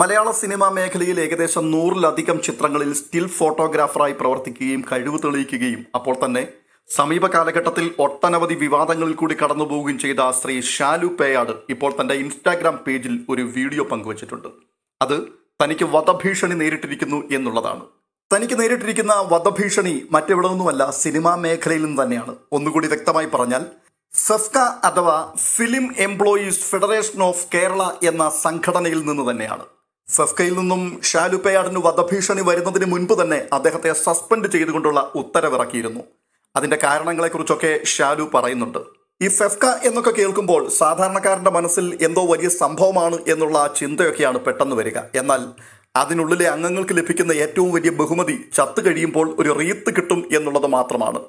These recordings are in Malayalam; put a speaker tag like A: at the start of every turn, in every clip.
A: മലയാള സിനിമാ മേഖലയിൽ ഏകദേശം നൂറിലധികം ചിത്രങ്ങളിൽ സ്റ്റിൽ ഫോട്ടോഗ്രാഫറായി പ്രവർത്തിക്കുകയും കഴിവ് തെളിയിക്കുകയും അപ്പോൾ തന്നെ സമീപ കാലഘട്ടത്തിൽ ഒട്ടനവധി വിവാദങ്ങളിൽ കൂടി കടന്നുപോവുകയും ചെയ്ത ശ്രീ ഷാലു പേയാട് ഇപ്പോൾ തന്റെ ഇൻസ്റ്റാഗ്രാം പേജിൽ ഒരു വീഡിയോ പങ്കുവച്ചിട്ടുണ്ട്. അത് തനിക്ക് വധഭീഷണി നേരിട്ടിരിക്കുന്നു എന്നുള്ളതാണ്. തനിക്ക് നേരിട്ടിരിക്കുന്ന വധഭീഷണി മറ്റെവിടെ നിന്നുമല്ല സിനിമാ മേഖലയിൽ നിന്ന് തന്നെയാണ്. ഒന്നുകൂടി വ്യക്തമായി പറഞ്ഞാൽ സെഫ്ക അഥവാ film employees federation of Kerala എന്ന സംഘടനയിൽ നിന്ന് തന്നെയാണ്. ഫെഫ്കയിൽ നിന്നും ഷാലു പേയാടിന് വധഭീഷണി വരുന്നതിന് മുൻപ് തന്നെ അദ്ദേഹത്തെ സസ്പെൻഡ് ചെയ്തുകൊണ്ടുള്ള ഉത്തരവിറക്കിയിരുന്നു. അതിന്റെ കാരണങ്ങളെക്കുറിച്ചൊക്കെ ഷാലു പറയുന്നുണ്ട്. ഈ ഫെഫ്ക എന്നൊക്കെ കേൾക്കുമ്പോൾ സാധാരണക്കാരന്റെ മനസ്സിൽ എന്തോ വലിയ സംഭവമാണ് എന്നുള്ള ചിന്തയൊക്കെയാണ് പെട്ടെന്ന് വരിക. എന്നാൽ അതിനുള്ളിലെ അംഗങ്ങൾക്ക് ലഭിക്കുന്ന ഏറ്റവും വലിയ ബഹുമതി ചത്തു കഴിയുമ്പോൾ ഒരു റീത്ത് കിട്ടും എന്നുള്ളത് മാത്രമാണ്.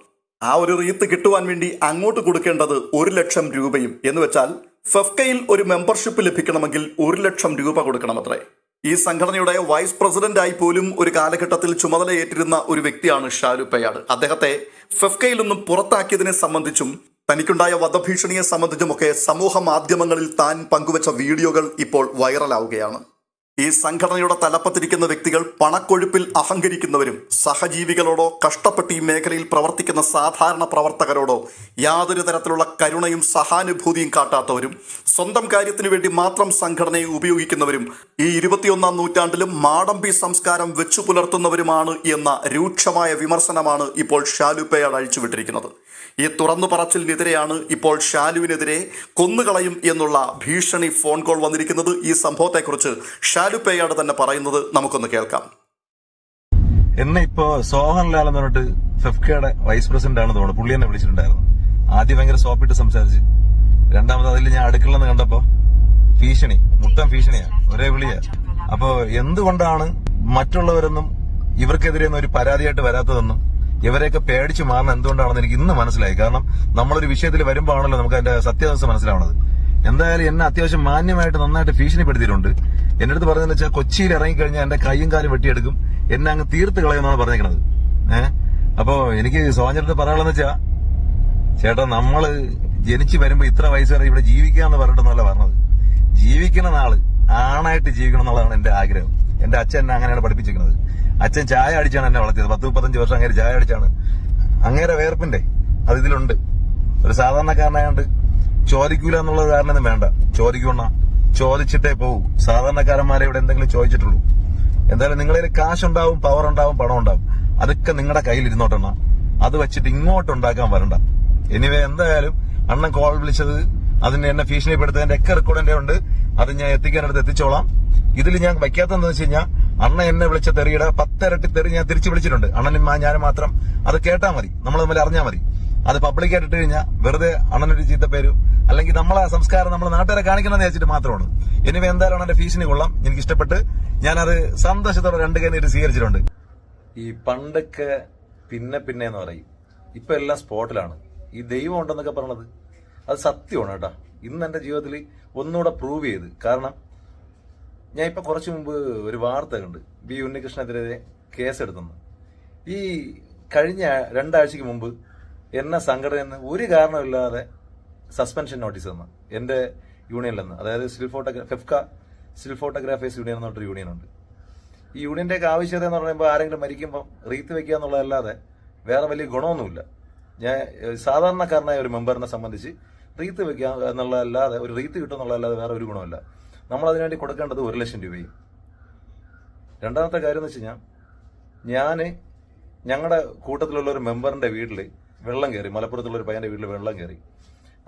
A: ആ ഒരു റീത്ത് കിട്ടുവാൻ വേണ്ടി അങ്ങോട്ട് കൊടുക്കേണ്ടത് ഒരു ലക്ഷം രൂപയും. എന്ന് വെച്ചാൽ ഫെഫ്കയിൽ ഒരു മെമ്പർഷിപ്പ് ലഭിക്കണമെങ്കിൽ ഒരു ലക്ഷം രൂപ കൊടുക്കണമത്രേ. ഈ സംഘടനയുടെ വൈസ് പ്രസിഡന്റായി പോലും ഒരു കാലഘട്ടത്തിൽ ചുമതലയേറ്റിരുന്ന ഒരു വ്യക്തിയാണ് ഷാലു അദ്ദേഹത്തെ ഫെഫ്കയിൽ നിന്നും പുറത്താക്കിയതിനെ സംബന്ധിച്ചും തനിക്കുണ്ടായ വധഭീഷണിയെ സംബന്ധിച്ചുമൊക്കെ സമൂഹ മാധ്യമങ്ങളിൽ താൻ പങ്കുവച്ച വീഡിയോകൾ ഇപ്പോൾ വൈറലാവുകയാണ്. ഈ സംഘടനയുടെ തലപ്പത്തിരിക്കുന്ന വ്യക്തികൾ പണക്കൊഴുപ്പിൽ അഹങ്കരിക്കുന്നവരും സഹജീവികളോടോ കഷ്ടപ്പെട്ട് ഈ മേഖലയിൽ പ്രവർത്തിക്കുന്ന സാധാരണ പ്രവർത്തകരോടോ യാതൊരു തരത്തിലുള്ള കരുണയും സഹാനുഭൂതിയും കാട്ടാത്തവരും സ്വന്തം കാര്യത്തിനു വേണ്ടി മാത്രം സംഘടനയെ ഉപയോഗിക്കുന്നവരും ഈ ഇരുപത്തിയൊന്നാം നൂറ്റാണ്ടിലും മാടമ്പി സംസ്കാരം വെച്ചു പുലർത്തുന്നവരുമാണ് എന്ന രൂക്ഷമായ വിമർശനമാണ് ഇപ്പോൾ ഷാലുപ്പയാൾ അഴിച്ചുവിട്ടിരിക്കുന്നത്. ഈ തുറന്നു പറച്ചിലിനെതിരെയാണ് ഇപ്പോൾ ഷാലുവിനെതിരെ കൊന്നുകളയും എന്നുള്ള ഭീഷണി ഫോൺ കോൾ വന്നിരിക്കുന്നത്. ഈ സംഭവത്തെക്കുറിച്ച് ഷാലു പേയാട് തന്നെ പറയുന്നത് നമുക്കൊന്ന് കേൾക്കാം.
B: എന്നെ ഇപ്പോ സോഹൻ ലാൽ എന്ന് പറഞ്ഞിട്ട് ഫെഫ്കയുടെ വൈസ് പ്രസിഡന്റ് ആണ് തോന്നുന്നു. പുള്ളി എന്നെ വിളിച്ചിട്ടുണ്ടായിരുന്നു. ആദ്യം ഭയങ്കര സോപ്പിട്ട് സംസാരിച്ച്. രണ്ടാമത് അതിൽ ഞാൻ അടുക്കളെന്ന് കണ്ടപ്പോ ഭീഷണി മുട്ടം ഭീഷണിയാ ഒരേ വിളിയാ. അപ്പോ എന്തുകൊണ്ടാണ് മറ്റുള്ളവരൊന്നും ഇവർക്കെതിരെ ഒരു പരാതിയായിട്ട് വരാത്തതെന്നും ഇവരെയൊക്കെ പേടിച്ചു മാറുന്ന എന്തുകൊണ്ടാണെന്ന് എനിക്ക് ഇന്ന് മനസ്സിലായി. കാരണം നമ്മളൊരു വിഷയത്തിൽ വരുമ്പോഴാണല്ലോ നമുക്ക് അതിന്റെ സത്യാവസ്ഥ മനസ്സിലാവണത് എന്തായാലും എന്നെ അത്യാവശ്യം മാന്യമായിട്ട് നന്നായിട്ട് ഭീഷണിപ്പെടുത്തിയിട്ടുണ്ട്. എന്റെ അടുത്ത് പറഞ്ഞതെന്ന് വെച്ചാൽ കൊച്ചിയിൽ ഇറങ്ങിക്കഴിഞ്ഞാൽ എന്റെ കൈയും കാലും വെട്ടിയെടുക്കും. എന്നെ അങ്ങ് തീർത്ത് കളയുമെന്നാണ് പറഞ്ഞേക്കണത്. ഏഹ് അപ്പോ എനിക്ക് സോഞ്ഞിട്ട് പറയാനുള്ളതെന്ന് വെച്ചാ ചേട്ടാ നമ്മൾ ജനിച്ചു വരുമ്പോ ഇത്ര വയസ്സ് വരെ ഇവിടെ ജീവിക്കാന്ന് പറഞ്ഞിട്ടൊന്നല്ല പറഞ്ഞത്. ജീവിക്കണ നാൾ ആണായിട്ട് ജീവിക്കണം എന്നുള്ളതാണ് എന്റെ ആഗ്രഹം. എന്റെ അച്ഛൻ എന്നെ അങ്ങനെയാണ് പഠിപ്പിച്ചിരിക്കുന്നത്. അച്ഛൻ ചായ അടിച്ചാണ് എന്നെ വളർത്തിയത്. പത്ത് മുപ്പത്തഞ്ച് വർഷം അങ്ങനെ ചായ അടിച്ചാണ്. അങ്ങേരെ വേർപ്പിന്റെ അത് ഇതിലുണ്ട്. ഒരു സാധാരണക്കാരനായോണ്ട് ചോദിക്കൂല എന്നുള്ള കാരണം വേണ്ട. ചോദിക്കണ ചോദിച്ചിട്ടേ പോകൂ സാധാരണക്കാരന്മാരെ ഇവിടെ എന്തെങ്കിലും ചോദിച്ചിട്ടുള്ളൂ. എന്തായാലും നിങ്ങളുടെ കാശ് ഉണ്ടാവും പവർ ഉണ്ടാവും പണം ഉണ്ടാവും അതൊക്കെ നിങ്ങളുടെ കയ്യിൽ ഇരുന്നോട്ടെണ്ണ അത് വെച്ചിട്ട് ഇങ്ങോട്ട് ഉണ്ടാക്കാൻ വരണ്ട. എനിവേ എന്തായാലും അണ്ണൻ കോൾ വിളിച്ചത് അതിന് എന്നെ ഭീഷണിപ്പെടുത്തതിന്റെ ഒക്കെ റെക്കോർഡ് എന്റെ ഉണ്ട്. അത് ഞാൻ എത്തിക്കാനടുത്ത് എത്തിച്ചോളാം. ഇതിൽ ഞാൻ വയ്ക്കാത്തതെന്ന് വെച്ച് കഴിഞ്ഞാൽ അണ്ണ എന്നെ വിളിച്ച തെറിയുടെ പത്തിരട്ടി തെറി ഞാൻ തിരിച്ചു വിളിച്ചിട്ടുണ്ട്. അണ്ണനും ഞാനും മാത്രം. അത് കേട്ടാ മതി. നമ്മൾ തമ്മിൽ അറിഞ്ഞാൽ മതി. അത് പബ്ലിക്കായിട്ട് ഇട്ട് കഴിഞ്ഞാൽ വെറുതെ അണ്ണനൊരു ചീത്ത പേരും അല്ലെങ്കിൽ നമ്മളെ സംസ്കാരം നമ്മൾ നാട്ടുകാരെ കാണിക്കണമെന്ന് വെച്ചിട്ട് മാത്രമാണ്. എനിവേ എന്തായാലും എന്റെ ഫീസിന് കൊള്ളാം. എനിക്ക് ഇഷ്ടപ്പെട്ട് ഞാനത് സന്തോഷത്തോടെ രണ്ട് കൈ നീട്ടി സ്വീകരിച്ചിട്ടുണ്ട്. ഈ പണ്ടൊക്കെ പിന്നെ പിന്നെ എന്ന് പറയും. ഇപ്പൊ എല്ലാം സ്പോട്ടിലാണ്. ഈ ദൈവം ഉണ്ടെന്നൊക്കെ പറഞ്ഞത് അത് സത്യമാണ് കേട്ടാ. ഇന്ന് എന്റെ ജീവിതത്തിൽ ഒന്നുകൂടെ പ്രൂവ് ചെയ്ത്. കാരണം ഞാൻ ഇപ്പൊ കുറച്ചു മുമ്പ് ഒരു വാർത്ത കണ്ട്. ബി ഉണ്ണികൃഷ്ണനെതിരെ കേസെടുത്തെന്ന് ഈ കഴിഞ്ഞ രണ്ടാഴ്ചക്ക് മുമ്പ് എന്നെ സംഘടനയിൽ ഒരു കാരണമില്ലാതെ സസ്പെൻഷൻ നോട്ടീസ് തന്നു. എന്റെ യൂണിയനിൽ നിന്ന്. അതായത് സ്റ്റിൽ ഫോട്ടോഗ്രാ ഫെഫ്ക സ്റ്റിൽ ഫോട്ടോഗ്രാഫേഴ്സ് യൂണിയൻ എന്നൊരു യൂണിയൻ ഉണ്ട്. ഈ യൂണിയന്റെ ഒക്കെ ആവശ്യകത എന്ന് പറയുമ്പോൾ ആരെങ്കിലും മരിക്കുമ്പോൾ റീത്ത് വെക്കുക എന്നുള്ളതല്ലാതെ വേറെ വലിയ ഗുണമൊന്നുമില്ല. ഞാൻ സാധാരണക്കാരനായ ഒരു മെമ്പറിനെ സംബന്ധിച്ച് റീത്ത് വെക്കുക എന്നുള്ളതല്ലാതെ ഒരു റീത്ത് കിട്ടുക എന്നുള്ളതല്ലാതെ വേറെ ഒരു ഗുണമില്ല. നമ്മൾ അതിനുവേണ്ടി കൊടുക്കേണ്ടത് ഒരു ലക്ഷം രൂപയും. രണ്ടാമത്തെ കാര്യം എന്ന് വെച്ച് കഴിഞ്ഞാൽ ഞാൻ ഞങ്ങളുടെ കൂട്ടത്തിലുള്ള ഒരു മെമ്പറിന്റെ വീട്ടിൽ വെള്ളം കയറി മലപ്പുറത്തുള്ള ഒരു പയ്യന്റെ വീട്ടിൽ വെള്ളം കയറി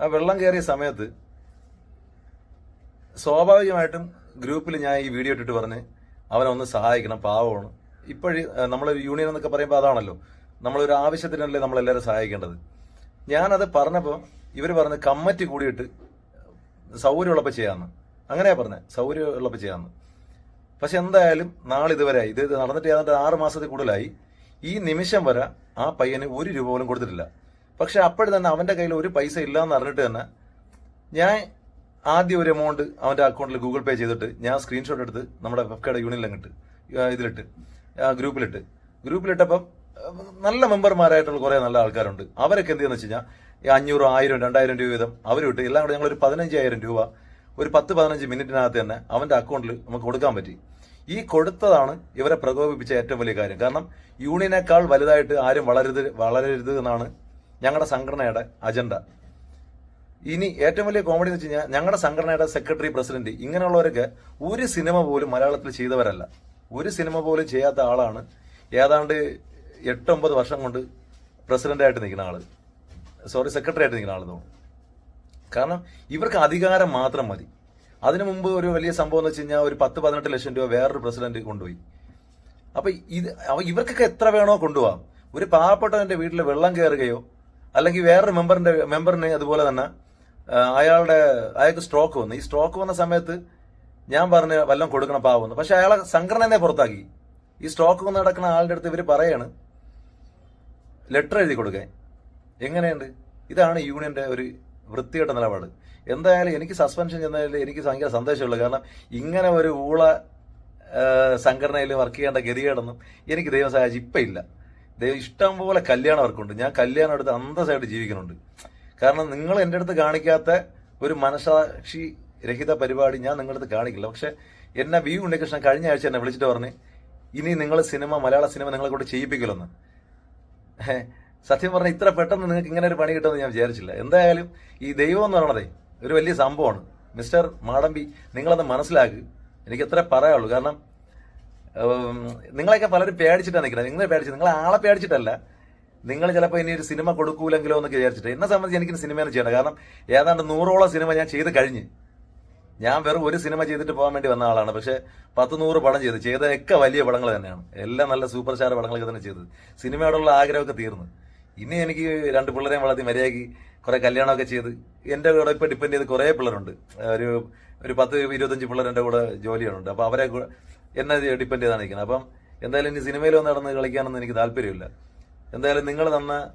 B: ആ വെള്ളം കയറിയ സമയത്ത് സ്വാഭാവികമായിട്ടും ഗ്രൂപ്പിൽ ഞാൻ ഈ വീഡിയോ ഇട്ടിട്ട് പറഞ്ഞ് അവനെ ഒന്ന് സഹായിക്കണം പാവമാണ്. ഇപ്പോഴും നമ്മളൊരു യൂണിയൻ എന്നൊക്കെ പറയുമ്പോൾ അതാണല്ലോ നമ്മളൊരു ആവശ്യത്തിനല്ലേ നമ്മളെല്ലാവരും സഹായിക്കേണ്ടത്. ഞാനത് പറഞ്ഞപ്പോൾ ഇവർ പറഞ്ഞ് കമ്മിറ്റി കൂടിയിട്ട് സൗകര്യമുള്ളപ്പോൾ ചെയ്യാമെന്ന് അങ്ങനെയാ പറഞ്ഞത് സൗകര്യമുള്ളപ്പോൾ ചെയ്യാമെന്ന് പക്ഷെ എന്തായാലും നാളെ ഇതുവരെ ഇത് നടന്നിട്ട് ഏതാണ്ട് ആറ് മാസത്തിൽ കൂടുതലായി. ഈ നിമിഷം വരെ ആ പയ്യന് ഒരു രൂപ പോലും കൊടുത്തിട്ടില്ല. പക്ഷെ അപ്പോഴും തന്നെ അവന്റെ കയ്യിൽ ഒരു പൈസ ഇല്ല എന്ന് അറിഞ്ഞിട്ട് തന്നെ ഞാൻ ആദ്യം ഒരു എമൗണ്ട് അവന്റെ അക്കൗണ്ടിൽ ഗൂഗിൾ പേ ചെയ്തിട്ട് ഞാൻ സ്ക്രീൻഷോട്ട് എടുത്ത് നമ്മുടെ വെബ്കയുടെ യൂണിയനിൽ അങ്ങിട്ട് ഇതിലിട്ട് ഗ്രൂപ്പിലിട്ട്. ഗ്രൂപ്പിലിട്ടപ്പം നല്ല മെമ്പർമാരായിട്ടുള്ള കുറേ നല്ല ആൾക്കാരുണ്ട്. അവരൊക്കെ എന്ത് ചെയ്യുന്ന വെച്ച് കഴിഞ്ഞാൽ അഞ്ഞൂറ് ആയിരം രണ്ടായിരം രൂപ വീതം അവർ വിട്ട് എല്ലാം കൂടെ ഞങ്ങൾ ഒരു പതിനഞ്ചായിരം രൂപ ഒരു പത്ത് പതിനഞ്ച് മിനിറ്റിനകത്ത് തന്നെ അവന്റെ അക്കൗണ്ടിൽ നമുക്ക് കൊടുക്കാൻ പറ്റി. ഈ കൊടുത്തതാണ് ഇവരെ പ്രകോപിപ്പിച്ച ഏറ്റവും വലിയ കാര്യം. കാരണം യൂണിയനേക്കാൾ വലുതായിട്ട് ആരും വളരരുത് വളരരുത് എന്നാണ് ഞങ്ങളുടെ സംഘടനയുടെ അജണ്ട. ഇനി ഏറ്റവും വലിയ കോമഡി എന്ന് വെച്ച് ഞങ്ങളുടെ സംഘടനയുടെ സെക്രട്ടറി പ്രസിഡന്റ് ഇങ്ങനെയുള്ളവരൊക്കെ ഒരു സിനിമ പോലും മലയാളത്തിൽ ചെയ്തവരല്ല. ഒരു സിനിമ പോലും ചെയ്യാത്ത ആളാണ് ഏതാണ്ട് എട്ടൊമ്പത് വർഷം കൊണ്ട് പ്രസിഡന്റായിട്ട് നിൽക്കുന്ന ആൾ. സോറി സെക്രട്ടറി ആയിട്ട് നിൽക്കുന്ന ആളെന്ന് തോന്നുന്നു. കാരണം ഇവർക്ക് അധികാരം മാത്രം മതി. അതിനു മുമ്പ് ഒരു വലിയ സംഭവം എന്ന് വെച്ച് കഴിഞ്ഞാൽ ഒരു പത്ത് പതിനെട്ട് ലക്ഷം രൂപ വേറൊരു പ്രസിഡന്റ് കൊണ്ടുപോയി. അപ്പൊ ഇത് ഇവർക്കൊക്കെ എത്ര വേണോ കൊണ്ടുപോകാം ഒരു പാവപ്പെട്ടവന്റെ വീട്ടിൽ വെള്ളം കയറുകയോ അല്ലെങ്കിൽ വേറൊരു മെമ്പറിന്റെ മെമ്പറിന് അതുപോലെ തന്നെ അയാളുടെ അയാൾക്ക് സ്ട്രോക്ക് വന്നു. ഈ സ്ട്രോക്ക് വന്ന സമയത്ത് ഞാൻ പറഞ്ഞ് വല്ലതും കൊടുക്കണം പാവമെന്ന്. പക്ഷെ അയാളെ സംഘടനയെ പുറത്താക്കി. ഈ സ്ട്രോക്ക് വന്ന് നടക്കുന്ന ആളുടെ അടുത്ത് ഇവർ പറയാണ് ലെറ്റർ എഴുതി കൊടുക്കാൻ. എങ്ങനെയുണ്ട്? ഇതാണ് യൂണിയന്റെ ഒരു വൃത്തികെട്ട നിലപാട്. എന്തായാലും എനിക്ക് സസ്പെൻഷൻ ചെന്നതിൽ എനിക്ക് ഭയങ്കര സന്തോഷമുള്ളൂ. കാരണം ഇങ്ങനെ ഒരു ഊള സംഘടനയിൽ വർക്ക് ചെയ്യേണ്ട ഗതികേടൊന്നും എനിക്ക് ദൈവം സഹായിച്ചു. ഇപ്പം ഇല്ല. ദൈവം ഇഷ്ടം പോലെ കല്യാണം അവർക്കുണ്ട് ഞാൻ കല്യാണം എടുത്ത് അന്തസ്സായിട്ട് ജീവിക്കുന്നുണ്ട്. കാരണം നിങ്ങൾ എന്റെ അടുത്ത് കാണിക്കാത്ത ഒരു മനസാക്ഷി രഹിത പരിപാടി ഞാൻ നിങ്ങളുടെ അടുത്ത് കാണിക്കില്ല. പക്ഷെ എന്നെ വി ഉണ്ണികൃഷ്ണൻ കഴിഞ്ഞ ആഴ്ച എന്നെ വിളിച്ചിട്ട് പറഞ്ഞ് ഇനി നിങ്ങൾ സിനിമ മലയാള സിനിമ നിങ്ങളെ കൊണ്ട് ചെയ്യിപ്പിക്കില്ലെന്ന് സത്യം പറഞ്ഞാൽ ഇത്ര പെട്ടെന്ന് നിങ്ങൾക്ക് ഇങ്ങനെ ഒരു പണി കിട്ടുമെന്ന് ഞാൻ വിചാരിച്ചില്ല. എന്തായാലും ഈ ദൈവം എന്ന് പറയണതേ ഒരു വലിയ സംഭവമാണ്. മിസ്റ്റർ മാടമ്പി നിങ്ങളത് മനസ്സിലാക്കുക എനിക്ക് എത്ര പറയാനുള്ളൂ. കാരണം നിങ്ങളെയൊക്കെ പലരും പേടിച്ചിട്ടാണ് നിൽക്കുന്നത്. നിങ്ങളെ പേടിച്ച് നിങ്ങൾ ആളെ പേടിച്ചിട്ടല്ല. നിങ്ങൾ ചിലപ്പോൾ ഇനി ഒരു സിനിമ കൊടുക്കൂലെങ്കിലോ എന്നൊക്കെ വിചാരിച്ചിട്ട്. എന്നെ സംബന്ധിച്ച് എനിക്ക് സിനിമയാണ് ചെയ്യണം കാരണം ഏതാണ്ട് നൂറോളം സിനിമ ഞാൻ ചെയ്ത് കഴിഞ്ഞ്. ഞാൻ വെറും ഒരു സിനിമ ചെയ്തിട്ട് പോകാൻ വേണ്ടി വന്ന ആളാണ്. പക്ഷെ പത്ത് നൂറ് പടം ചെയ്ത്. ചെയ്തതൊക്കെ വലിയ പടങ്ങൾ തന്നെയാണ്. എല്ലാം നല്ല സൂപ്പർ സ്റ്റാർ പടങ്ങളൊക്കെ തന്നെ ചെയ്തത്. സിനിമയോടുള്ള ആഗ്രഹമൊക്കെ തീർന്നു. ഇനി എനിക്ക് രണ്ട് പിള്ളേരെയും വളർത്തി മര്യാദയ്ക്ക് കുറെ കല്യാണമൊക്കെ ചെയ്ത്. എന്റെ കൂടെ ഇപ്പൊ ഡിപ്പെൻഡ് ചെയ്ത് കുറെ പിള്ളേരുണ്ട്. ഒരു ഒരു പത്ത് ഇരുപത്തഞ്ച് പിള്ളേർ എന്റെ കൂടെ ജോലിയുണ്ട് അപ്പൊ അവരെ എന്നെ ഡിപ്പെൻഡ് ചെയ്താണ് നിൽക്കുന്നത് അപ്പം എന്തായാലും ഇനി സിനിമയിൽ ഒന്ന് നടന്ന് കളിക്കാനൊന്നും എനിക്ക് താല്പര്യമില്ല. എന്തായാലും നിങ്ങൾ തന്ന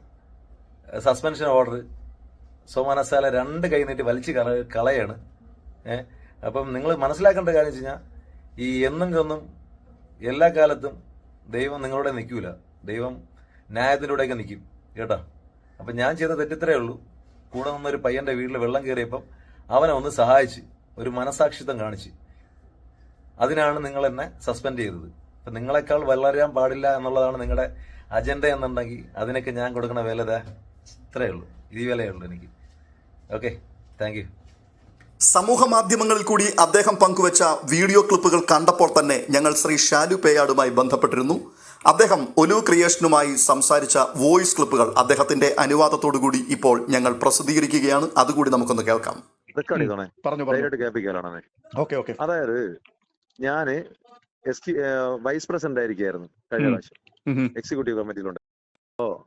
B: സസ്പെൻഷൻ ഓർഡർ സോമാനസാല രണ്ട് കൈ നീട്ടി വലിച്ചു കള കളയാണ്. ഏഹ് അപ്പം നിങ്ങൾ മനസ്സിലാക്കേണ്ട കാര്യം വെച്ച് കഴിഞ്ഞാൽ ഈ എന്നും കൊന്നും എല്ലാ കാലത്തും ദൈവം നിങ്ങളുടെ നിൽക്കൂല. ദൈവം ന്യായത്തിലൂടെയൊക്കെ നിൽക്കും. കേട്ടോ? അപ്പം ഞാൻ ചെയ്ത തെറ്റിത്രേ ഉള്ളൂ. കൂടെ നിന്നൊരു പയ്യന്റെ വീട്ടിൽ വെള്ളം കയറിയപ്പം അവനെ ഒന്ന് സഹായിച്ച് ഒരു മനസാക്ഷിത്വം കാണിച്ച്. അതിനാണ് നിങ്ങൾ എന്നെ സസ്പെൻഡ് ചെയ്തത്. അപ്പം നിങ്ങളെക്കാൾ വളരാൻ പാടില്ല എന്നുള്ളതാണ് നിങ്ങളുടെ അജണ്ട എന്നുണ്ടെങ്കിൽ അതിനൊക്കെ ഞാൻ കൊടുക്കുന്ന വില ഇതാ ഇത്രയേ ഉള്ളൂ. ഈ വിലയേ ഉള്ളൂ എനിക്ക്. ഓക്കെ താങ്ക്
A: സമൂഹ മാധ്യമങ്ങളിൽ കൂടി അദ്ദേഹം പങ്കുവച്ച വീഡിയോ ക്ലിപ്പുകൾ കണ്ടപ്പോൾ തന്നെ ഞങ്ങൾ ശ്രീ ഷാലു പേയാടുമായി ബന്ധപ്പെട്ടിരുന്നു. അദ്ദേഹം ഒലു ക്രിയേഷനുമായി സംസാരിച്ച വോയിസ് ക്ലിപ്പുകൾ അദ്ദേഹത്തിന്റെ അനുവാദത്തോടുകൂടി ഇപ്പോൾ ഞങ്ങൾ പ്രസിദ്ധീകരിക്കുകയാണ്. അതുകൂടി നമുക്കൊന്ന് കേൾക്കാം.
C: റെക്കോർഡ് ചെയ്തോണേ
A: പറഞ്ഞു
C: ഡയറക്റ്റ് കേൾപ്പിക്കാനാണേ
A: ഓക്കെ ഓക്കെ.
C: അതായത് ഞാൻ എസ് വൈസ് പ്രസിഡന്റ് ആയിരിക്കായിരുന്നു കഴിഞ്ഞ പ്രാവശ്യം. എക്സിക്യൂട്ടീവ് കമ്മിറ്റിയിലുണ്ട്. ഓ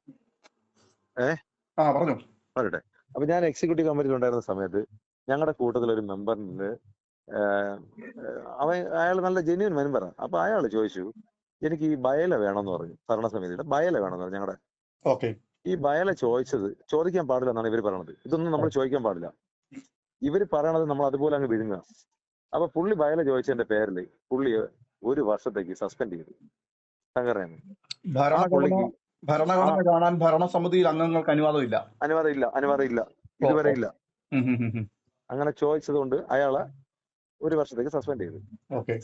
A: ആ പറഞ്ഞു.
C: പറയട്ടെ. അപ്പൊ ഞാൻ എക്സിക്യൂട്ടീവ് കമ്മിറ്റിയിലുണ്ടായിരുന്ന സമയത്ത് ഞങ്ങളുടെ കൂട്ടത്തിൽ ഒരു മെമ്പറിന് അവൻ അയാൾ നല്ല ജെന്യൂൻ മെമ്പറാണ് അപ്പൊ അയാൾ ചോദിച്ചു എനിക്ക് ഈ ബയല വേണമെന്ന് പറഞ്ഞു ഭരണസമിതിയുടെ ബയല വേണമെന്ന് പറഞ്ഞു ഞങ്ങളുടെ
A: ഓക്കെ.
C: ഈ ബയല ചോദിച്ചത് ചോദിക്കാൻ പാടില്ല എന്നാണ് ഇവർ പറയണത്. ഇതൊന്നും നമ്മൾ ചോദിക്കാൻ പാടില്ല. ഇവർ പറയണത് നമ്മൾ അതുപോലെ അങ്ങ് വിഴുങ്ങുക. അപ്പൊ പുള്ളി ബയല ചോദിച്ചതിന്റെ പേരിൽ പുള്ളി ഒരു വർഷത്തേക്ക് സസ്പെൻഡ് ചെയ്തു. സംഘടന
A: ഭരണഘടന കാണാൻ ഭരണസമിതിയിൽ അംഗങ്ങൾക്ക് അനുവാദമില്ല.
C: അനുവാദം ഇല്ല. അനുവാദം ഇല്ല ഇതുവരെ ഇല്ല അങ്ങനെ ചോദിച്ചത് കൊണ്ട് അയാളെ ഒരു വർഷത്തേക്ക് സസ്പെൻഡ് ചെയ്തു.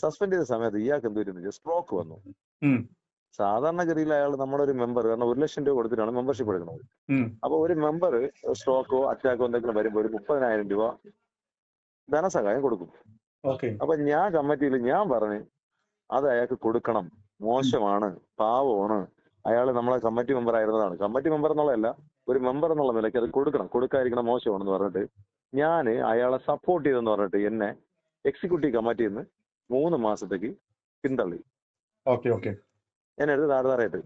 C: സസ്പെൻഡ് ചെയ്ത സമയത്ത് ഇയാൾക്ക് എന്തൊരു സ്ട്രോക്ക് വന്നു. സാധാരണഗതിയിൽ അയാൾ നമ്മുടെ ഒരു മെമ്പർ കാരണം ഒരു ലക്ഷം രൂപ കൊടുത്തിട്ടാണ് മെമ്പർഷിപ്പ് എടുക്കുന്നത്. അപ്പൊ ഒരു മെമ്പർ സ്ട്രോക്കോ അറ്റാക്കോ എന്തെങ്കിലും വരുമ്പോൾ ഒരു മുപ്പതിനായിരം രൂപ ധനസഹായം കൊടുക്കും. അപ്പൊ ഞാൻ കമ്മിറ്റിയിൽ ഞാൻ പറഞ്ഞു അത് അയാൾക്ക് കൊടുക്കണം. മോശമാണ് പാവമാണ്. അയാൾ നമ്മളെ കമ്മിറ്റി മെമ്പർ ആയിരുന്നതാണ്. കമ്മിറ്റി മെമ്പർ എന്നുള്ളതല്ല ഒരു മെമ്പർ എന്നുള്ള നിലയ്ക്ക് അത് കൊടുക്കണം. കൊടുക്കാതിരിക്കണം മോശമാണെന്ന് പറഞ്ഞിട്ട് ഞാൻ അയാളെ സപ്പോർട്ട് ചെയ്തെന്ന് പറഞ്ഞിട്ട് എന്നെ എക്സിക്യൂട്ടീവ് കമ്മിറ്റിയിൽ നിന്ന് മൂന്ന് മാസത്തേക്ക് പിന്തള്ളി.
A: Okay okay.
C: എന്നെ എടുത്ത് താഴ്താറായിട്ട്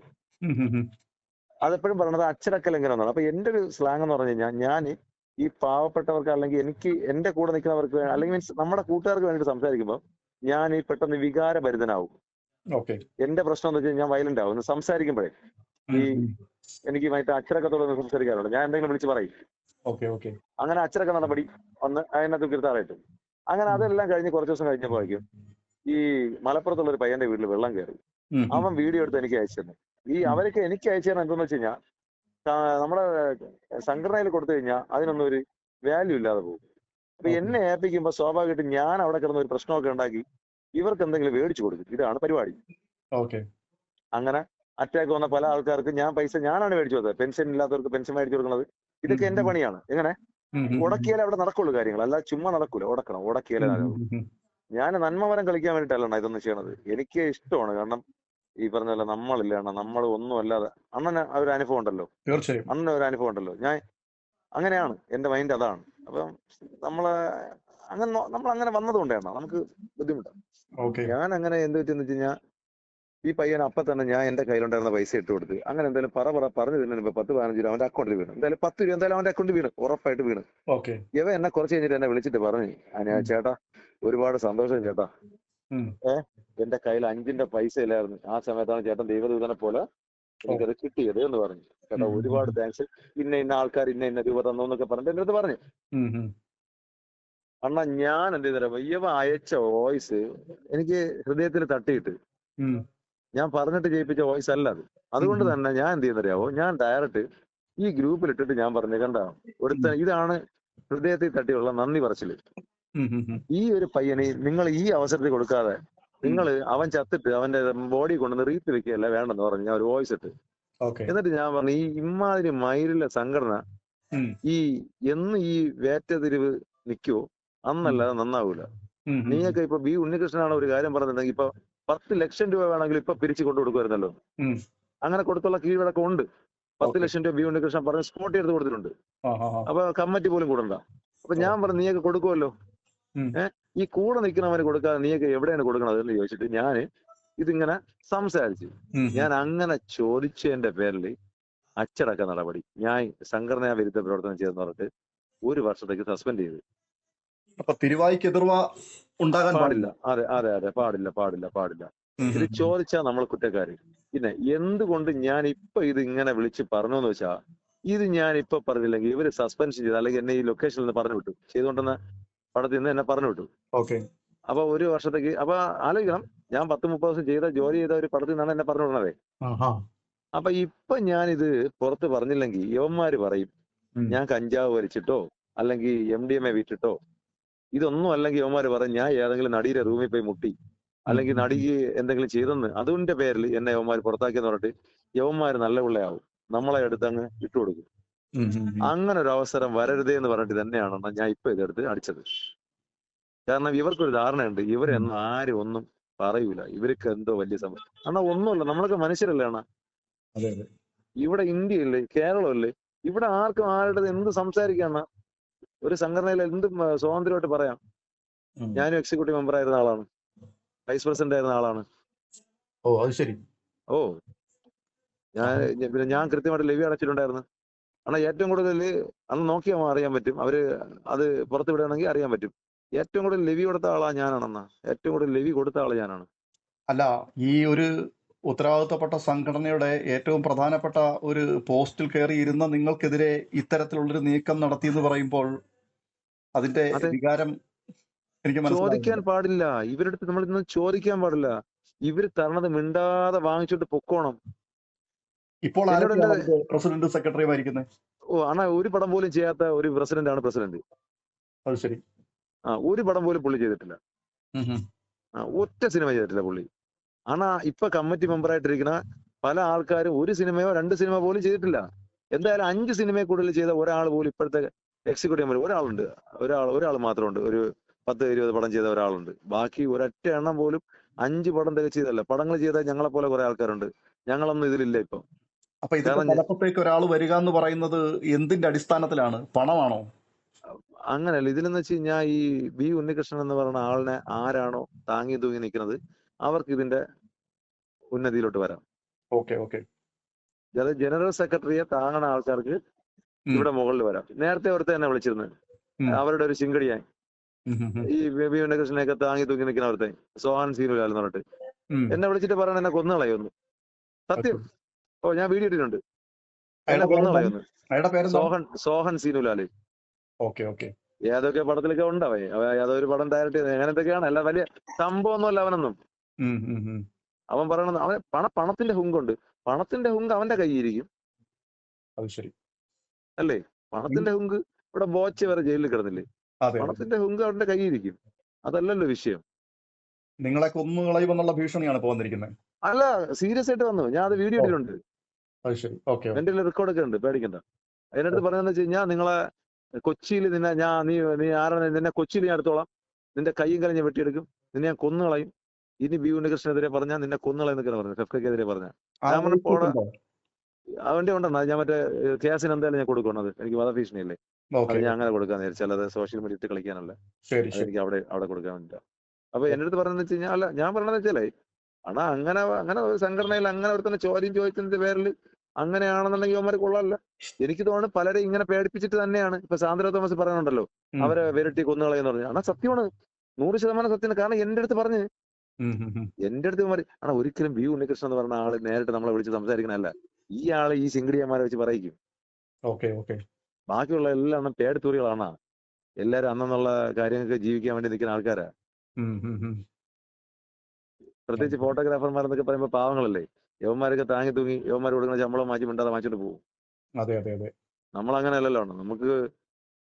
C: അതെപ്പോഴും പറയണത് അച്ചടക്ക ലംഘനമാണ് അപ്പൊ എന്റെ ഒരു സ്ലാങ് എന്ന് പറഞ്ഞു കഴിഞ്ഞാൽ ഞാൻ ഈ പാവപ്പെട്ടവർക്ക് അല്ലെങ്കിൽ എനിക്ക് എന്റെ കൂടെ നിൽക്കുന്നവർക്ക് അല്ലെങ്കിൽ മീൻസ് നമ്മുടെ കൂട്ടുകാർക്ക് വേണ്ടിയിട്ട് സംസാരിക്കുമ്പോൾ ഞാൻ ഈ പെട്ടെന്ന് വികാരഭരിതനാവും.
A: ഓക്കെ.
C: എന്റെ പ്രശ്നം എന്ന് വെച്ചാൽ ഞാൻ വയലന്റ് ആവും. സംസാരിക്കുമ്പോഴേ ഈ എനിക്ക് മറ്റേ അച്ചടക്കത്തോടെ സംസാരിക്കാറുണ്ട് ഞാൻ എന്തെങ്കിലും വിളിച്ച് പറയും. അങ്ങനെ അച്ചടക്ക നടപടി ഒന്ന് അതിനകത്ത് കീർത്താറായിട്ട് അങ്ങനെ അതെല്ലാം കഴിഞ്ഞ് കുറച്ച് ദിവസം കഴിഞ്ഞപ്പോഴേക്കും ഈ മലപ്പുറത്തുള്ള ഒരു പയ്യന്റെ വീട്ടിൽ വെള്ളം കയറി. അവൻ വീഡിയോ എടുത്ത് എനിക്ക് അയച്ചു തന്നു. ഈ അവരൊക്കെ എനിക്ക് അയച്ചു തരണം എന്തെന്ന് വെച്ച് കഴിഞ്ഞാൽ നമ്മുടെ സംഘടനയിൽ കൊടുത്തു കഴിഞ്ഞാൽ അതിനൊന്നും ഒരു വാല്യൂ ഇല്ലാതെ പോകും.
B: അപ്പൊ. എന്നെ ഏൽപ്പിക്കുമ്പോ സ്വാഭാവികമായിട്ട് ഞാൻ അവിടെ കിടന്ന ഒരു പ്രശ്നമൊക്കെ ഉണ്ടാക്കി ഇവർക്ക് എന്തെങ്കിലും മേടിച്ചു കൊടുക്കും. ഇതാണ് പരിപാടി.
A: ഓക്കെ.
B: അങ്ങനെ അറ്റാക്ക് വന്ന പല ആൾക്കാർക്ക് ഞാൻ പൈസ ഞാനാണ് മേടിച്ചു കൊടുത്തത്. പെൻഷൻ ഇല്ലാത്തവർക്ക് പെൻഷൻ മേടിച്ചു കൊടുക്കുന്നത്. ഇതൊക്കെ എന്റെ പണിയാണ്. എങ്ങനെ? ഉടക്കിയാലേ അവിടെ നടക്കുള്ളൂ കാര്യങ്ങൾ. അല്ല ചുമ്മാ നടക്കൂല. ഉടക്കണം ഉടക്കിയാലേ നടക്കുള്ളൂ. ഞാൻ നന്മമരം കളിക്കാൻ വേണ്ടിയിട്ടല്ല ഇതൊന്നും ചെയ്യണത്. എനിക്ക് ഇഷ്ടമാണ്. കാരണം ഈ പറഞ്ഞ പോലെ നമ്മളില്ല അണ്ണ നമ്മൾ ഒന്നും അല്ലാതെ അണ്ണന് ഒരു അനുഭവം ഉണ്ടല്ലോ.
A: തീർച്ചയായും.
B: അണ്ണന് ഒരു അനുഭവം ഉണ്ടല്ലോ. ഞാൻ അങ്ങനെയാണ്. എന്റെ മൈൻഡ് അതാണ്. അപ്പം നമ്മളെ അങ്ങനെ നമ്മൾ അങ്ങനെ വന്നതുകൊണ്ടാണ് നമുക്ക് ബുദ്ധിമുട്ടാണ്. ഞാൻ അങ്ങനെ എന്ത് പറ്റിയെന്ന് വെച്ച് കഴിഞ്ഞാൽ ഈ പയ്യൻ അപ്പൊ തന്നെ ഞാൻ എന്റെ കയ്യിലുണ്ടായിരുന്ന പൈസ ഇട്ട് കൊടുത്ത് അങ്ങനെ എന്തായാലും പറ പറ പറഞ്ഞു തരുന്നതിന് മുമ്പ് പത്ത് പതിനഞ്ച് രൂപ അവന്റെ അക്കൗണ്ടിൽ വീണു. എന്തായാലും പത്ത് രൂപ എന്തായാലും അവന്റെ അക്കൗണ്ടിൽ വീണു. ഉറപ്പായിട്ട് വീണു.
A: ഓക്കെ.
B: ഇവ എന്നെ കുറച്ച് കഴിഞ്ഞിട്ട് എന്നെ വിളിച്ചിട്ട് പറഞ്ഞു
A: അനിയാ
B: ചേട്ടാ ഒരുപാട് സന്തോഷം ചേട്ടാ. ഏ എന്റെ കയ്യിൽ അഞ്ചിന്റെ പൈസ ഇല്ലായിരുന്നു. ആ സമയത്താണ് ചേട്ടൻ ദൈവദൂതനെ പോലെ എനിക്കത് കിട്ടിയത് എന്ന് പറഞ്ഞു. ചേട്ടാ ഒരുപാട് താങ്ക്സ് ഇന്ന ഇന്ന ആൾക്കാർ ഇന്ന ഇന്ന രൂപ തന്നു എന്നൊക്കെ പറഞ്ഞിട്ട് എന്റെ അടുത്ത് പറഞ്ഞു. അണ്ണാ ഞാൻ എന്ത് ചെയ്തരാ ഇവ അയച്ച വോയിസ് എനിക്ക് ഹൃദയത്തിൽ തട്ടിയിട്ട്. ഞാൻ പറഞ്ഞിട്ട് ചെയ്യിപ്പിച്ച വോയിസ് അല്ല അത്. അതുകൊണ്ട് തന്നെ ഞാൻ എന്ത് ചെയ്യുന്നറിയാവോ? ഞാൻ ഡയറക്റ്റ് ഈ ഗ്രൂപ്പിൽ ഇട്ടിട്ട് ഞാൻ പറഞ്ഞു കണ്ട? ഒരുത്ത ഇതാണ് ഹൃദയത്തിൽ തട്ടിയുള്ള നന്ദി പറച്ചിൽ. ഈ ഒരു പയ്യനെ നിങ്ങൾ ഈ അവസരത്തിൽ കൊടുക്കാതെ നിങ്ങൾ അവൻ ചത്തിട്ട് അവന്റെ ബോഡി കൊണ്ടുവന്ന് റീത്ത് വെക്കുകയല്ല വേണ്ടെന്ന് പറഞ്ഞു ഞാൻ ഒരു വോയിസ് ഇട്ട്. എന്നിട്ട് ഞാൻ പറഞ്ഞു ഈ ഇമാതിരി മയിലിലെ സംഘടന ഈ എന്ന് ഈ വേറ്റതിരിവ് നിൽക്കുവോ അന്നല്ലാതെ നന്നാവൂല. നീയൊക്കെ ഇപ്പൊ ബി ഉണ്ണികൃഷ്ണനാണ് ഒരു കാര്യം പറഞ്ഞിട്ടുണ്ടെങ്കിൽ ഇപ്പൊ പത്ത് ലക്ഷം രൂപ വേണമെങ്കിൽ ഇപ്പൊ പിരിച്ചു കൊണ്ടു കൊടുക്കുമായിരുന്നല്ലോ. അങ്ങനെ കൊടുത്തുള്ള കീഴ്വഴക്കം ഉണ്ട്. പത്ത്. ലക്ഷം രൂപ ബി ഉണ്ണികൃഷ്ണൻ പറഞ്ഞ് സ്പോട്ട് എടുത്ത് കൊടുത്തിട്ടുണ്ട്. അപ്പൊ കമ്മിറ്റി പോലും കൂടണ്ട. അപ്പൊ ഞാൻ പറഞ്ഞു നീയൊക്കെ കൊടുക്കുമല്ലോ. ഏഹ് ഈ കൂടെ നിൽക്കുന്നവന് കൊടുക്കാതെ നീയൊക്കെ എവിടെയാണ് കൊടുക്കണത് എന്ന് ചോദിച്ചിട്ട് ഞാൻ ഇതിങ്ങനെ സംസാരിച്ചു. ഞാൻ അങ്ങനെ ചോദിച്ചതിന്റെ പേരിൽ അച്ചടക്ക നടപടി. ഞാൻ സംഘടനാ വിരുദ്ധ പ്രവർത്തനം ചെയ്തെന്ന് പറഞ്ഞിട്ട് ഒരു വർഷത്തേക്ക് സസ്പെൻഡ് ചെയ്തു.
A: അപ്പൊ തിരുവായിക്ക് എതിർവ ഉണ്ടാകാൻ
B: പാടില്ല. അതെ അതെ അതെ. പാടില്ല പാടില്ല പാടില്ല. ഇത് ചോദിച്ചാ നമ്മൾ കുറ്റക്കാര്. പിന്നെ എന്തുകൊണ്ട് ഞാൻ ഇപ്പൊ ഇത് ഇങ്ങനെ വിളിച്ച് പറഞ്ഞു എന്ന് വെച്ചാ ഇത് ഞാൻ ഇപ്പൊ പറഞ്ഞില്ലെങ്കിൽ ഇവർ സസ്പെൻഷൻ ചെയ്ത് അല്ലെങ്കിൽ എന്നെ ഈ ലൊക്കേഷനിൽ നിന്ന് പറഞ്ഞു വിട്ടു. ചെയ്തുകൊണ്ടെന്ന പടത്തിൽ നിന്ന് എന്നെ പറഞ്ഞു വിട്ടു.
A: ഓക്കെ.
B: അപ്പൊ ഒരു വർഷത്തേക്ക് അപ്പൊ ആലോചിക്കണം. ഞാൻ പത്ത് മുപ്പത് ദിവസം ചെയ്ത ജോലി ചെയ്ത ഒരു പടത്തിൽ നിന്നാണ് എന്നെ പറഞ്ഞു വിടണതേ അപ്പൊ ഇപ്പൊ ഞാൻ ഇത് പുറത്ത് പറഞ്ഞില്ലെങ്കിൽ യവന്മാര് പറയും ഞാൻ കഞ്ചാവ് വലിച്ചിട്ടോ അല്ലെങ്കിൽ എം ഡി എം എ വിറ്റിട്ടോ ഇതൊന്നും അല്ലെങ്കിൽ യവന്മാര് പറയും ഞാൻ ഏതെങ്കിലും നടിയുടെ റൂമിൽ പോയി മുട്ടി. അല്ലെങ്കിൽ നടിക്ക് എന്തെങ്കിലും ചെയ്തെന്ന്. അതിന്റെ പേരിൽ എന്നെ യവന്മാർ പുറത്താക്കിയെന്ന് പറഞ്ഞിട്ട് യവന്മാര് നല്ല പിള്ളയാവും. നമ്മളെ എടുത്ത് അങ്ങ് ഇട്ടുകൊടുക്കും അങ്ങനെ ഒരു അവസരം വരരുതേ എന്ന് പറഞ്ഞിട്ട് തന്നെയാണ് ഞാൻ ഇപ്പൊ ഇതെടുത്ത് അടിച്ചത്. കാരണം ഇവർക്കൊരു ധാരണയുണ്ട്. ഇവരെന്നും ആരും ഒന്നും പറയൂല. ഇവർക്ക് എന്തോ വലിയ സംഭവം അണ്ണാ ഒന്നുമല്ല. നമ്മളൊക്കെ മനുഷ്യരല്ലേ അണ്ണാ? ഇവിടെ ഇന്ത്യയില്ലേ? കേരളമല്ലേ? ഇവിടെ ആർക്കും ആരുടെ എന്ത് സംസാരിക്കാന്ന ഒരു സംഘടനയിൽ എന്തും സ്വാതന്ത്ര്യമായിട്ട് പറയാം. ഞാനും എക്സിക്യൂട്ടീവ് മെമ്പർ ആയിരുന്ന ആളാണ്. വൈസ് പ്രസിഡന്റ് ആയിരുന്ന ആളാണ്.
A: ഓ അത് ശരി.
B: ഓ. ഞാൻ പിന്നെ ഞാൻ കൃത്യമായിട്ട് ലെവി അടച്ചിട്ടുണ്ടായിരുന്നു. അണ്ണാ ഏറ്റവും കൂടുതൽ അന്ന് നോക്കിയാൽ അറിയാൻ പറ്റും. അവർ അത് പുറത്ത് വിടുകയാണെങ്കിൽ അറിയാൻ പറ്റും. ഏറ്റവും കൂടുതൽ ലെവി കൊടുത്ത ആളാ ഞാനാണെന്നാ. ഏറ്റവും കൂടുതൽ ലെവി കൊടുത്ത ആൾ ഞാനാണ്.
A: അല്ല ഈ ഒരു ഉത്തരവാദിത്തപ്പെട്ട സംഘടനയുടെ ഏറ്റവും പ്രധാനപ്പെട്ട ഒരു പോസ്റ്റിൽ കേറിയിരുന്ന നിങ്ങൾക്കെതിരെ നിങ്ങൾക്കെതിരെ ഇത്തരത്തിലുള്ളൊരു നീക്കം നടത്തിയെന്ന് പറയുമ്പോൾ അതിന്റെ വികാരം എനിക്ക്
B: ചോദിക്കാൻ പാടില്ല. ഇവരുടെ അടുത്ത് നമ്മൾ ഇന്ന് ചോദിക്കാൻ പാടില്ല. ഇവർ തരണത് മിണ്ടാതെ വാങ്ങിച്ചിട്ട് പൊക്കോണം.
A: ഇപ്പോൾ പ്രസിഡന്റ് സെക്രട്ടറി
B: ഓ അണ്ണാ ഒരു പടം പോലും ചെയ്യാത്ത ഒരു പ്രസിഡന്റ് ആണ് പ്രസിഡന്റ്.
A: അത് ശരി.
B: ആ ഒരു പടം പോലും പുള്ളി ചെയ്തിട്ടില്ല. ഒറ്റ സിനിമ ചെയ്തിട്ടില്ല പുള്ളി. ആണാ ഇപ്പൊ കമ്മിറ്റി മെമ്പർ മെമ്പറായിട്ടിരിക്കുന്ന പല ആൾക്കാരും ഒരു സിനിമയോ രണ്ട് സിനിമ പോലും ചെയ്തിട്ടില്ല. എന്തായാലും അഞ്ച് സിനിമയിൽ കൂടുതൽ ചെയ്ത ഒരാൾ പോലും ഇപ്പോഴത്തെ എക്സിക്യൂട്ടീവ് മെമ്പർ ഒരാളുണ്ട്. ഒരാൾ ഒരാൾ മാത്രമുണ്ട്. ഒരു പത്ത് ഇരുപത് പടം ചെയ്ത ഒരാളുണ്ട്. ബാക്കി ഒരൊറ്റ എണ്ണം പോലും അഞ്ച് പടം തികച്ച് ചെയ്തല്ല പടങ്ങൾ ചെയ്ത ഞങ്ങളെ പോലെ കുറെ ആൾക്കാരുണ്ട്. ഞങ്ങളൊന്നും ഇതിലില്ല ഇപ്പൊ.
A: അപ്പൊ ഇതിന്റെ ഒരാൾ വരിക എന്ന് പറയുന്നത് എന്തിന്റെ അടിസ്ഥാനത്തിലാണ്? പണമാണോ?
B: അങ്ങനെയല്ല. ഇതിലെന്ന് വെച്ച് കഴിഞ്ഞാൽ ഈ ബി ഉണ്ണികൃഷ്ണൻ എന്ന് പറയുന്ന ആളിനെ ആരാണോ താങ്ങി തൂങ്ങി നിൽക്കുന്നത് അവർക്ക് ഇതിന്റെ ഉന്നതിയിലോട്ട് വരാം.
A: Okay okay.
B: ജനറൽ സെക്രട്ടറിയെ താങ്ങണ ആൾക്കാർക്ക്. ഇവിടെ മുകളിൽ വരാം. നേരത്തെ ഒരുത്തെ തന്നെ വിളിച്ചിരുന്നു. അവരുടെ ഒരു
A: ഉം.
B: ഈ ബേബി ഉണ്ണികൃഷ്ണനെയൊക്കെ താങ്ങി തൂങ്ങി നിൽക്കുന്ന അവിടുത്തെ സോഹാൻ സീനുലാൽ എന്ന് പറഞ്ഞിട്ട് എന്നെ വിളിച്ചിട്ട് പറയണ എന്നെ കൊന്നുകളയൊന്നു സത്യം. ഓ ഞാൻ വീഡിയോ ഇട്ടിട്ടുണ്ട്. എന്നെ? കൊന്നുകളയൊന്നു സോഹൻ സോഹൻ സീനുലാൽ.
A: Okay okay.
B: ഏതൊക്കെ പടത്തിലൊക്കെ ഉണ്ടാവേ ഏതൊരു പടം ഡയറക്റ്റ് ചെയ്ത് അങ്ങനത്തെയൊക്കെയാണ് അല്ല വലിയ സംഭവമൊന്നുമല്ല അവനൊന്നും.
A: ഉം ഉം ഉം.
B: അവൻ പറയണത് അവൻ പണ പണത്തിന്റെ ഹുങ്കുണ്ട്. പണത്തിന്റെ ഹുങ്ക് അവന്റെ കയ്യിരിക്കും
A: അത് ശരി.
B: അല്ലേ? പണത്തിന്റെ ഹുങ്ക് ഇവിടെ ബോച്ച വരെ ജയിലിൽ കിടന്നില്ലേ? പണത്തിന്റെ ഹുങ്ക് അവന്റെ കയ്യിരിക്കും അതല്ലല്ലോ വിഷയം.
A: നിങ്ങളെ കൊന്നുകളയുമെന്നുള്ള ഭീഷണിയാണ് ഇപ്പൊ വന്നിരിക്കുന്നത്
B: അല്ല സീരിയസ് ആയിട്ട് വന്നു. ഞാൻ അത് വീഡിയോ ഇട്ടിട്ടുണ്ട്. എന്റെ റെക്കോർഡ് ഒക്കെ ഉണ്ട്. പേടിക്കണ്ട. അതിനടുത്ത് പറഞ്ഞതെന്ന് വെച്ച് കഴിഞ്ഞാൽ നിങ്ങളെ കൊച്ചിയിൽ നിന്നെ ഞാൻ നീ നീ ആരാണ്? നിന്നെ കൊച്ചിയിൽ ഞാൻ എടുത്തോളാം. നിന്റെ കൈയും കലം ഞാൻ വെട്ടിയെടുക്കും. നിന്നെ ഞാൻ കൊന്നുകളയും ഇനി ബി ഉണ്ണികൃഷ്ണനെതിരെ പറഞ്ഞാൽ നിന്നെ കൊന്നുകളയും എന്നൊക്കെ പറഞ്ഞു ഫെഫ്കയ്ക്കെതിരെ പറഞ്ഞ ഞാൻ പറഞ്ഞു, അവന്റെ ഉണ്ടെന്നാ ഞാൻ മറ്റേ ഏഹ്, എന്തായാലും ഞാൻ കൊടുക്കണത് എനിക്ക് വധഭീഷണിയല്ലേ. അത്
A: ഓക്കെ
B: ഞാൻ അങ്ങനെ കൊടുക്കാൻ വിചാരിച്ചാൽ അത് സോഷ്യൽ മീഡിയ ഇട്ട് കളിക്കാനല്ല. എനിക്ക് അവിടെ അവിടെ കൊടുക്കാൻ വേണ്ടിട്ടാ അപ്പൊ എന്റെ അടുത്ത് പറഞ്ഞു വെച്ച് കഴിഞ്ഞാൽ അല്ല ഞാൻ പറഞ്ഞത് വെച്ചാലേ അണാ അങ്ങനെ അങ്ങനെ ഒരു സംഘടനയിൽ അങ്ങനെ ഒരുത്തന്നെ ചോദ്യം ചോദിച്ചതിന്റെ പേരിൽ അങ്ങനെയാണെന്നുണ്ടെങ്കിൽ അവന്മാർ കൊള്ളാല്ല. എനിക്ക് തോന്നുന്നു പലരെ ഇങ്ങനെ പേടിപ്പിച്ചിട്ട് തന്നെയാണ്. ഇപ്പൊ സാന്ദ്ര തോമസ് പറയുന്നുണ്ടല്ലോ. അവരെ വിരട്ടി കൊന്നുകളയെന്ന് പറഞ്ഞു. ആണാ സത്യമാണ്. നൂറ് ശതമാനം സത്യമാണ്. കാരണം എന്റെ അടുത്ത് പറഞ്ഞ്. എന്റെ അടുത്ത് മാറി ആണാ ഒരിക്കലും വി ഉണ്ണികൃഷ്ണൻ എന്ന് പറഞ്ഞ ആൾ നേരിട്ട് നമ്മളെ വിളിച്ച് സംസാരിക്കണല്ല ഈ ആളെ ഈ ശിങ്കിടിയന്മാരെ വെച്ച് പറയിക്കും.
A: Okay okay.
B: ബാക്കിയുള്ള എല്ലാം പേടിത്തൂറികളാണ് എല്ലാരും അന്നെന്നുള്ള കാര്യങ്ങൾക്ക് ജീവിക്കാൻ വേണ്ടി നിൽക്കുന്ന ആൾക്കാരാ.
A: പ്രത്യേകിച്ച് ഫോട്ടോഗ്രാഫർമാർ
B: എന്നൊക്കെ പറയുമ്പോ പറയുമ്പോൾ പാവങ്ങളല്ലേ? യവന്മാരൊക്കെ താങ്ങി തൂങ്ങി യവന്മാർ കൊടുക്കുന്ന ശമ്പളം മാറ്റി മിണ്ടാതെ മാറ്റിട്ട് പോകും
A: അതെ അതെ അതെ.
B: നമ്മൾ അങ്ങനെ അല്ലല്ലോ നമുക്ക്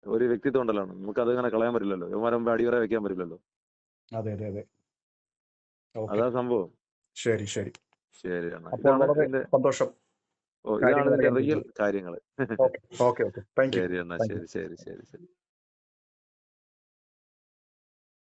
B: ഒരു വ്യക്തിത്വം ഉണ്ടല്ലോ. നമുക്ക് അത് അങ്ങനെ കളയാൻ പറ്റില്ലല്ലോ. യവന്മാരെ മുമ്പ് അടിയറ വെക്കാൻ പറ്റില്ലല്ലോ.
A: അതെ അതെ അതെ.
B: അതാ സംഭവം.
A: ശരി ശരി.
B: ശരി
A: സന്തോഷം.
B: ഓ, ഇതാണ് ഇതിന്റെ റിയൽ
A: ഓക്കെ
B: ശരി
A: എന്നാ
B: ശരി ശരി ശരി ശരി.